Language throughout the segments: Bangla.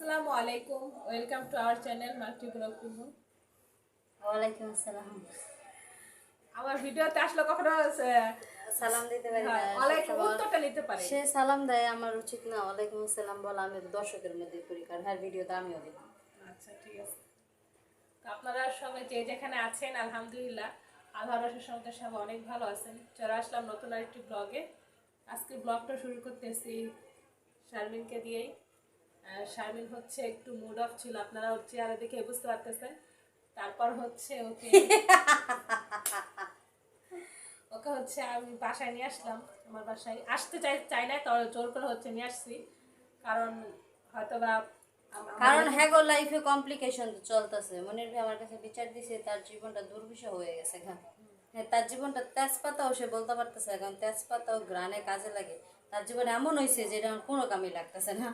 আসসালামু আলাইকুম। Welcome to our channel multi blog Kumu ওয়ালাইকুম আসসালাম। আমার ভিডিওতে আসলে কখনো সালাম দিতে পারি না হ্যাঁ, ওয়ালাইকুম উত্তরটা নিতে পারে। সে সালাম দেয় আমার উচিত না ওয়ালাইকুম আসসালাম বলা আমি দর্শকের মধ্যে করি কারণ হ্যার ভিডিওতে আমিও দেখি। আচ্ছা ঠিক আছে। তো আপনারা সবাই যে যেখানে আছেন আলহামদুলিল্লাহ আল্লাহর রসের সঙ্গে সবাই অনেক ভালো আছেন। চলে আসলাম নতুন আরেকটি ব্লগে আজকে ব্লগটা শুরু করতেছি শারমিনকে দিয়েই। শারমিন হচ্ছে একটু মুড অফ ছিল আপনারা ওর চেয়ারে দেখে বুঝতে পারতেছেন। তারপর হচ্ছে ওকে ওকে হচ্ছে আমি বাসায় নিয়ে আসলাম আমার বাসায়। আসতে চাই চাই না তবে জোর করে হচ্ছে নিয়ে আসছি। কারণ হয়তো বা কারণ হ্যাগো লাইফে কমপ্লিকেশন চলতেছে। মনির ভাই আমার কাছে বিচার দিছে তার জীবনটা দুর্বিষহ হয়ে গেছে হ্যাঁ তার জীবনটা তেজপাতাও সে বলতে পারতেছে কারণ তেজপাতাও গ্রানে কাজে লাগে। তার জীবন এমন হয়েছে যেটা আমার কোনো কামে লাগতেছে না।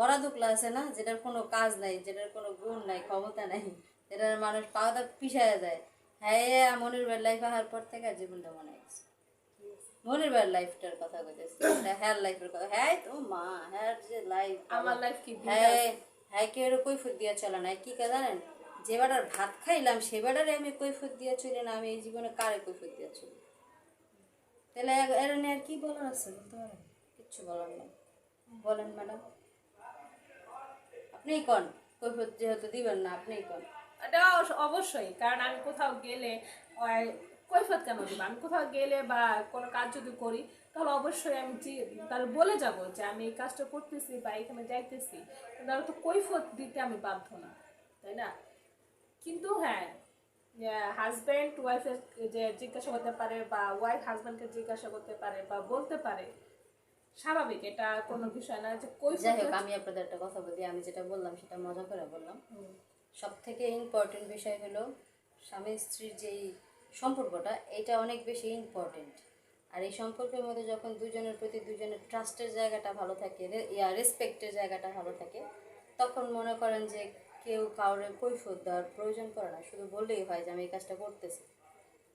মরা দুকলা আছে না যেটার কোনো কাজ নাই যেটার কোনো গুণ নাই ক্ষমতা নাই যেটার মানুষ পাওয়া পিছায় যায়। হ্যাঁ মনির ভাইয়ের লাইফ আহার পর থেকে আর জীবনটা মনে গেছে মনির ভাইয়ের লাইফটার কথা কইতেছি হ্যার লাইফের কথা। হ্যাঁ তো মা হ্যার যে লাইফ আমার লাইফ কি হ্যাঁ হ্যাঁ কেউ এর কৈফত দিয়া চলে না। কি কে জানেন? যে বেটার ভাত খাইলাম সে বেটারে আমি কৈফত দিয়া চলি না আমি এই জীবনে কারে কৈফত দিয়া চলি? তাহলে এর নিয়ে আর কি বলার আছে? বলতে পারেন? কিচ্ছু বলার নেই। বলেন ম্যাডাম। আপনিই কন? কৈফত যেহেতু দিবেন না, আপনিই কন? এটা অবশ্য- অবশ্যই, কারণ আমি কোথাও গেলে কৈফত কেন দিব? আমি কোথাও গেলে বা কোনো কাজ যদি করি, তাহলে অবশ্যই আমি তাহলে বলে যাব যে আমি এই কাজটা করতেছি বা এখানে যাইতেছি। তাহলে তো কৈফত দিতে আমি বাধ্য না, তাই না? কিন্তু হ্যাঁ হাজব্যান্ড ওয়াইফের যে জিজ্ঞাসা করতে পারে বা ওয়াইফ হাজব্যান্ডকে জিজ্ঞাসা করতে পারে বা বলতে পারে স্বাভাবিক এটা কোনো বিষয় না যে কৈফত যাই হোক আমি আপনাদের একটা কথা বলি আমি যেটা বললাম সেটা মজা করে বললাম। সব থেকে ইম্পর্টেন্ট বিষয় হলো স্বামী স্ত্রীর যেই সম্পর্কটা এটা অনেক বেশি ইম্পর্টেন্ট আর এই সম্পর্কের মধ্যে যখন দুজনের প্রতি দুজনের ট্রাস্টের জায়গাটা ভালো থাকে ইয়া রেসপেক্টের জায়গাটা ভালো থাকে তখন মনে করেন যে কেউ কাউরে কৈফত দেওয়ার প্রয়োজন পড়ে না। শুধু বললেই হয় যে আমি এই কাজটা করতেছি।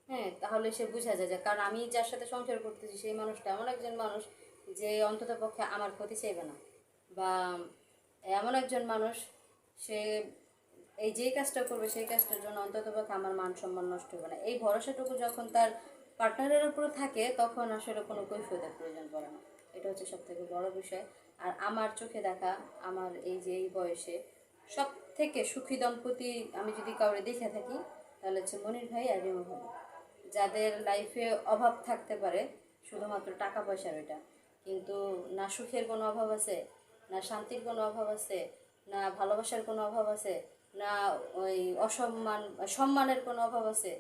হ্যাঁ তাহলে সে বোঝা যায় যে কারণ আমি যার সাথে সংসার করতেছি সেই মানুষটা এমন একজন মানুষ যে অন্তত পক্ষে আমার ক্ষতি চাইবে না। বা এমন একজন মানুষ, সে এই যেই কাজটা করবে, সেই কাজটার জন্য অন্তত পক্ষে আমার মান সম্মান নষ্ট হবে না। এই ভরসাটুকু যখন তার পার্টনারের উপরে থাকে, তখন আসলে কোনো কৈফিয়তের প্রয়োজন পড়ে না। এটা হচ্ছে সব থেকে বড় বিষয়। আর আমার চোখে দেখা, আমার এই যে এই বয়সে সব থেকে সুখী দম্পতি আমি যদি কাউরে দেখে থাকি, তাহলে হচ্ছে মনির ভাই আর রিমু ভাই যাদের লাইফে অভাব থাকতে পারে, শুধুমাত্র টাকা পয়সার ওইটা। কিন্তু না সুখের কোনো অভাব আছে, না শান্তির কোনো অভাব আছে, না ভালোবাসার কোনো অভাব আছে, না ওই অসম্মান, সম্মানের কোনো অভাব আছে।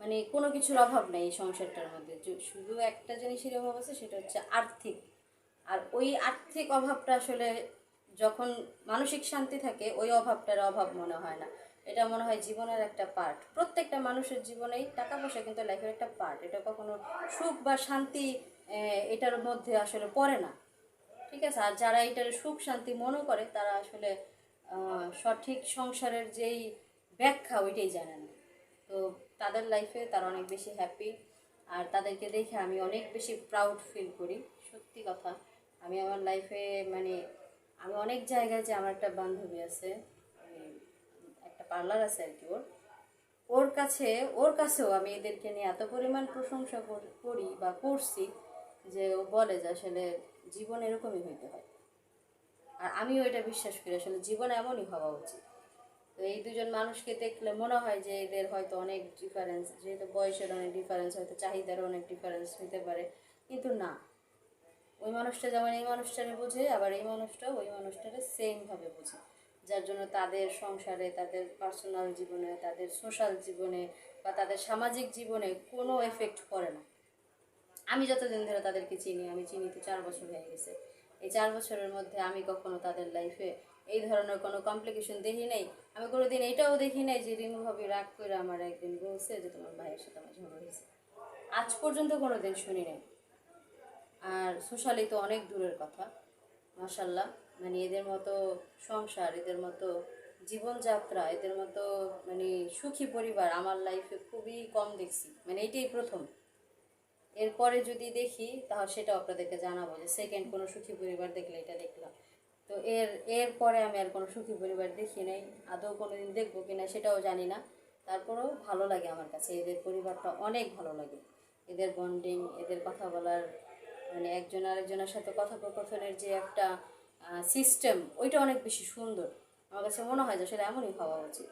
মানে কোনো কিছুর অভাব নেই এই সংসারটার মধ্যে। শুধু একটা জিনিসের অভাব আছে, সেটা হচ্ছে আর্থিক। আর ওই আর্থিক অভাবটা আসলে যখন মানসিক শান্তি থাকে, ওই অভাবটার অভাব মনে হয় না। এটা মনে হয় জীবনের একটা পার্ট। প্রত্যেকটা মানুষের জীবনেই টাকা পয়সা কিন্তু লাইফের একটা পার্ট। এটা কখনো সুখ বা শান্তি এটার মধ্যে আসলে পড়ে না। ঠিক আছে? আর যারা এটার সুখ শান্তি মনে করে, তারা আসলে সঠিক সংসারের যেই ব্যাখ্যা, ওইটাই জানে না। তো তাদের লাইফে তারা অনেক বেশি হ্যাপি আর তাদেরকে দেখে আমি অনেক বেশি প্রাউড ফিল করি, সত্যি কথা। আমি আমার লাইফে মানে আমি অনেক জায়গায় যে আমার একটা বান্ধবী আছে একটা পার্লার আছে আর কি ওর। ওর কাছে, ওর কাছেও আমি এদেরকে নিয়ে এত পরিমাণ প্রশংসা করি বা করছি। যে ও বলে যে আসলে জীবন এরকমই হইতে হয়। আর আমিও এটা বিশ্বাস করি, আসলে জীবন এমনই হওয়া উচিত। তো এই দুজন মানুষকে দেখলে মনে হয় যে এদের হয়তো অনেক ডিফারেন্স যেহেতু বয়সের অনেক ডিফারেন্স হয়তো চাহিদারও অনেক ডিফারেন্স হতে পারে। কিন্তু না, ওই মানুষটা যেমন এই মানুষটারে বোঝে, আবার এই মানুষটাও ওই মানুষটারে সেমভাবে বোঝে। যার জন্য তাদের সংসারে, তাদের পার্সোনাল জীবনে, তাদের সোশ্যাল জীবনে বা তাদের সামাজিক জীবনে কোনো এফেক্ট পড়ে না। আমি যতদিন ধরে তাদেরকে চিনি, আমি চিনি তো চার বছর হয়ে গেছে। এই চার বছরের মধ্যে আমি কখনো তাদের লাইফে এই ধরনের কোনো কমপ্লিকেশন দেখি নাই। আমি কোনোদিন এটাও দেখি নাই যে রিমু ভাবি, রাগ করে আমার একদিন বলছে যে, তোমার ভাইয়ের সাথে আমার ঝগড়া হয়েছে। আজ পর্যন্ত কোনো দিন শুনি নাই। আর সোশ্যালি তো অনেক দূরের কথা। মাসাল্লাহ মানে এদের মতো সংসার, এদের মতো জীবনযাত্রা, এদের মতো মানে সুখী পরিবার আমার লাইফে খুবই কম দেখছি। মানে এটাই প্রথম। এরপরে যদি দেখি, তাহলে সেটা আপনাদেরকে জানাব যে সেকেন্ড কোনো সুখী পরিবার দেখলে এটা দেখলাম। তো এর, এরপরে আমি আর কোনো সুখী পরিবার দেখি নাই, আদৌ কোনোদিন দেখব কি না সেটাও জানি না। তারপরেও ভালো লাগে আমার কাছে, এদের পরিবারটা অনেক ভালো লাগে। এদের বন্ডিং এদের কথা বলার মানে একজন আরেকজনের সাথে কথোপকথনের যে একটা সিস্টেম ওইটা অনেক বেশি সুন্দর। আমার কাছে মনে হয় যে সেটা এমনই হওয়া উচিত।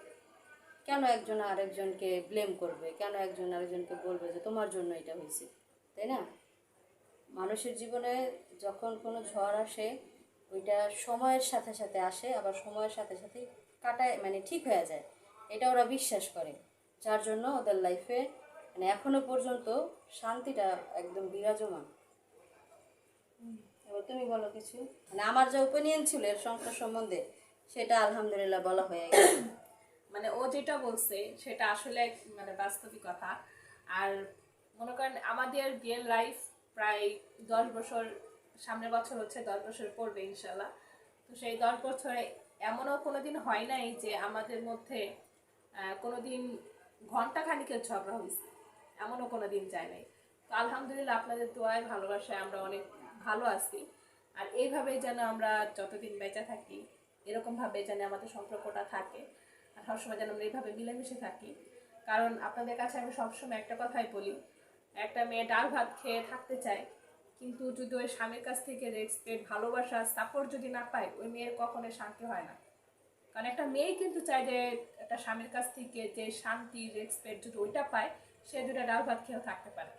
কেন একজন আরেকজনকে ব্লেম করবে? কেন একজন আরেকজনকে বলবে যে তোমার জন্য এটা হয়েছে? তাই না? মানুষের জীবনে যখন কোনো ঝড় আসে, ওইটা সময়ের সাথে সাথে আসে, আবার সময়ের সাথে সাথে কাটায় মানে ঠিক হয়ে যায়। এটা ওরা বিশ্বাস করে। যার জন্য ওদের লাইফে মানে এখনও পর্যন্ত শান্তিটা একদম বিরাজমান। এবার তুমি বলো কিছু। মানে আমার যে ওপিনিয়ন ছিল এর সংসার সম্বন্ধে, সেটা আলহামদুলিল্লাহ বলা হয়ে গেছে। মানে ও যেটা বলছে, সেটা আসলে মানে বাস্তবিক কথা। আর মনে করেন আমাদের বিয়ের লাইফ প্রায় দশ বছর, সামনের বছর হচ্ছে দশ বছর পড়বে ইনশাল্লাহ তো সেই দশ বছরে এমনও কোনো দিন হয় নাই যে আমাদের মধ্যে কোনো দিন ঘণ্টা খানিকের ঝগড়া হয়েছে এমনও কোনো দিন যায় নাই। তো আলহামদুলিল্লাহ আপনাদের দোয়ায়, ভালোবাসায় আমরা অনেক ভালো আছি। আর এইভাবেই যেন আমরা যতদিন বেঁচে থাকি, এরকমভাবে যেন আমাদের সম্পর্কটা থাকে। আর সবসময় যেন আমরা এইভাবে মিলেমিশে থাকি। কারণ আপনাদের কাছে আমি সবসময় একটা কথাই বলি একটা মেয়ে ডাল ভাত খেয়ে থাকতে চায়, কিন্তু যদি ওই স্বামীর কাছ থেকে রেসপেক্ট ভালোবাসা সাপোর্ট যদি না পায়, ওই মেয়ের কখনোই শান্তি হয় না। কারণ একটা মেয়ে কিন্তু চায় যে একটা স্বামীর কাছ থেকে যে শান্তি রেসপেক্ট যদি ওইটা পায়, সে দুটা ডাল ভাত খেয়েও থাকতে পারে।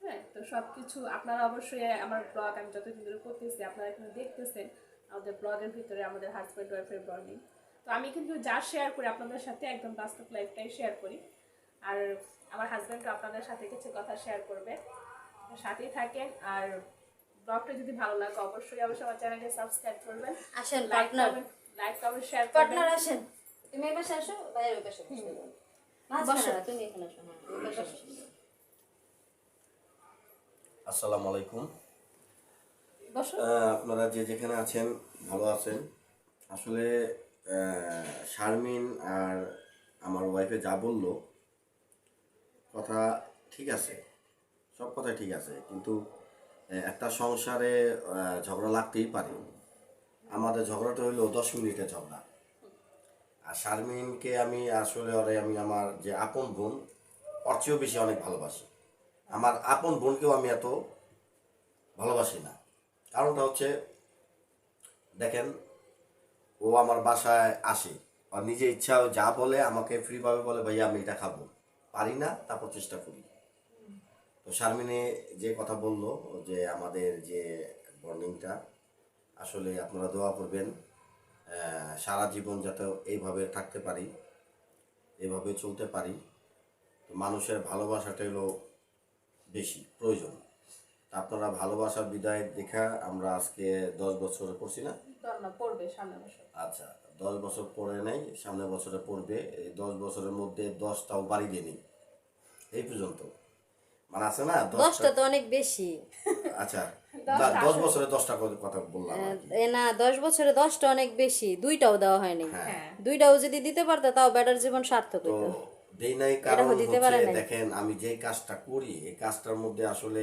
হ্যাঁ তো সব কিছু আপনারা অবশ্যই আমার ব্লগ আমি যতদিন ধরে করতেছি, আপনারা এখানে দেখতেছেন, আমাদের ব্লগের ভিতরে আমাদের হাজব্যান্ড ওয়াইফের ব্লগিং তো আমি কিন্তু যা শেয়ার করি আপনাদের সাথে, একদম বাস্তব লাইফটাই শেয়ার করি। আর আমার হাজব্যান্ডও আপনাদের সাথে কিছু কথা শেয়ার করবে। সাথেই থাকেন আর ব্লগটা যদি ভালো লাগে অবশ্যই অবশ্যই আমার চ্যানেলকে সাবস্ক্রাইব করবেন। আসেন লাইক পার্টনার করবেন লাইক কমেন্ট শেয়ার করবেন। পার্টনার আসেন। তুমি পাশে আসো বাইরে ওই পাশে বসো। তুমি এখানে আসো। হ্যাঁ। আসসালামু আলাইকুম। বসো। আপনারা যে যেখানে আছেন ভালো আছেন। আসলে শারমিন আর আমার ওয়াইফে যা বলল কথা ঠিক আছে, সব কথাই ঠিক আছে, কিন্তু একটা সংসারে ঝগড়া লাগতেই পারে। আমাদের ঝগড়াটা হইল দশ মিনিটের ঝগড়া। আর শারমিনকে আমি আসলে ওরে আমি আমার যে আপন বোন, ওর চেয়েও বেশি অনেক ভালোবাসি। আমার আপন বোনকেও আমি এত ভালোবাসি না। কারণটা হচ্ছে, দেখেন, ও আমার বাসায় আসে। আর নিজে ইচ্ছা যা বলে আমাকে ফ্রিভাবে বলে, ভাইয়া, আমি এটা খাব। পারি না তারপর চেষ্টা করি। তো শারমিনে যে কথা বলল যে আমাদের যে বর্নিংটা আসলে আপনারা দোয়া করবেন সারা জীবন যাতে এইভাবে থাকতে পারি এভাবে চলতে পারি। তো মানুষের ভালোবাসাটা হলো বেশি প্রয়োজন। তা আপনারা ভালোবাসার বিদায় দেখা আমরা আজকে দশ বছরে পড়ছি না? আচ্ছা। দশ বছর পরে নেই সামনের বছরে পড়বে এই দশ বছরের মধ্যে দশটাও বাড়ি দিয়ে নিই। এই পর্যন্ত। মানে আছে না দশটা তো অনেক বেশি। আচ্ছা দশ বছরে দশটা কথা বললাম এ না দশ বছরে দশটা অনেক বেশি দুইটাও দেওয়া হয়নি। হ্যাঁ। দুইটাও যদি দিতে পারতো তাও ব্যাটার জীবন সার্থক তো দেই নাই কারণ হচ্ছে দেখেন আমি যে কাজটা করি এই কাজটার মধ্যে আসলে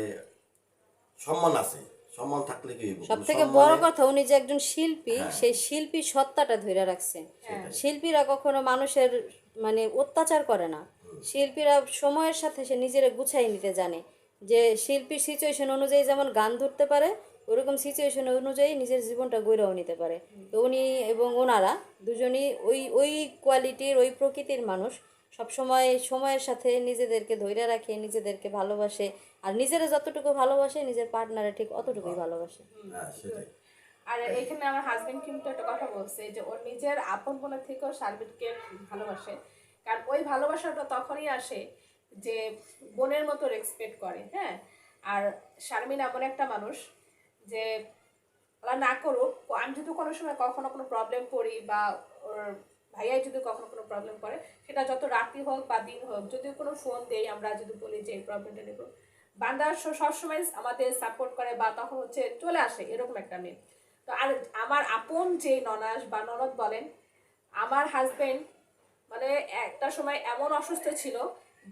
সম্মান আছে। সম্মান থাকলে কি সব থেকে বড় কথা উনি যে একজন শিল্পী সেই শিল্পী সত্তাটা ধরে রাখছে। শিল্পীরা কখনো মানুষের মানে অত্যাচার করে না। শিল্পীরা সময়ের সাথে সে নিজেরা গুছাই নিতে জানে। যে শিল্পীর সিচুয়েশন অনুযায়ী যেমন গান ধরতে পারে ওরকম সিচুয়েশন অনুযায়ী নিজের জীবনটা গড়েও নিতে পারে। তো উনি এবং ওনারা দুজনই ওই ওই কোয়ালিটির ওই প্রকৃতির মানুষ। সবসময় সময়ের সাথে নিজেদেরকে ধৈর্য রাখে নিজেদেরকে ভালোবাসে। আর নিজেরা যতটুকু ভালোবাসে নিজের পার্টনারে ঠিক অতটুকুই ভালোবাসে। হ্যাঁ আর এইখানে আমার হাজবেন্ড কিন্তু একটা কথা বলছে যে ওর নিজের আপন বোনের থেকেও শারমিনকে ভালোবাসে। কারণ ওই ভালোবাসাটা তখনই আসে যে বোনের মতো রেসপেক্ট করে হ্যাঁ? আর শারমিন এমন একটা মানুষ যে ওরা না করুক আমি যদি কোনো সময় কখনো কোনো প্রবলেম করি বা ওর ভাইয়াই যদি কখনো কোনো প্রবলেম করে, সেটা যত রাত্রি হোক বা দিন হোক যদি কোনো ফোন দেই, আমরা যদি বলি যে এই প্রবলেমটা নেব। বান্দা সবসময় আমাদের সাপোর্ট করে বা তখন হচ্ছে চলে আসে, এরকম একটা মেয়ে। তো আর আমার আপন যে ননাস বা ননদ বলেন, আমার হাজবেন্ড মানে একটা সময় এমন অসুস্থ ছিল,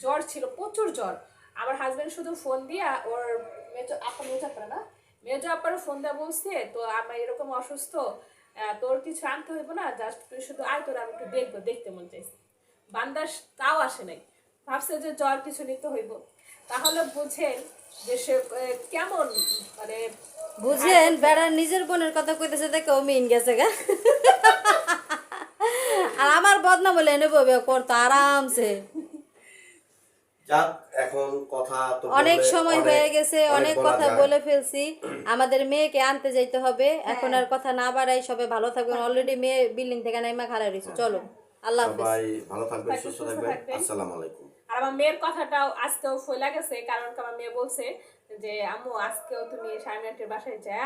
জ্বর ছিল, প্রচুর জ্বর। আমার হাজবেন্ড শুধু ফোন দিয়া ওর মেজো আপন মেজো না, মেজো আপার ফোন দেওয়া বলছে তো আমার এরকম অসুস্থ তোর কিছু আনতে হইব না জাস্ট তুই শুধু আয় তোর আমি একটু দেখব দেখতে মন চাইছে। বান্দাস তাও আসে নাই। ভাবছে যে জ্বর কিছু নিতে হইব। তাহলে বুঝেন যে সে কেমন মানে বুঝেন বেড়ার নিজের বোনের কথা কইতেছে দেখে ও মিন গেছে গা। আর আমার বদনাম বলে এনে ববে করতো আরামসে। এখন কথা তো অনেক সময় হয়ে গেছে অনেক কথা বলে ফেলছি। আমাদের মেয়েকে আনতে যাইতে হবে। এখন আর কথা না বাড়াই সবাই ভালো থাকবেন। অলরেডি মেয়ে বিল্ডিং থেকে নাইমা খাড়া রয়েছে। চলো আল্লাহ সবাই ভালো থাকবেন সুস্থ থাকবেন। থাকবেন। আসসালামু আলাইকুম। আর আমার মেয়ের কথাটাও আজকেও ফইলা গেছে কারণ আমার মেয়ে বলছে যে আম্মু আজকেও তুমি স্বামীনাটের বাসায় যা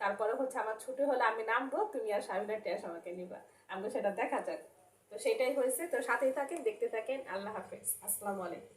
তারপরে হচ্ছে আমার ছুটি হলে আমি নামবো তুমি আর স্বামীনাটে এসে আমাকে নিবা। আমাকে সেটা দেখা যাক। তো সেটাই হয়েছে। তো সাথেই থাকেন দেখতে থাকেন। আল্লাহ হাফেজ। আসসালামু আলাইকুম।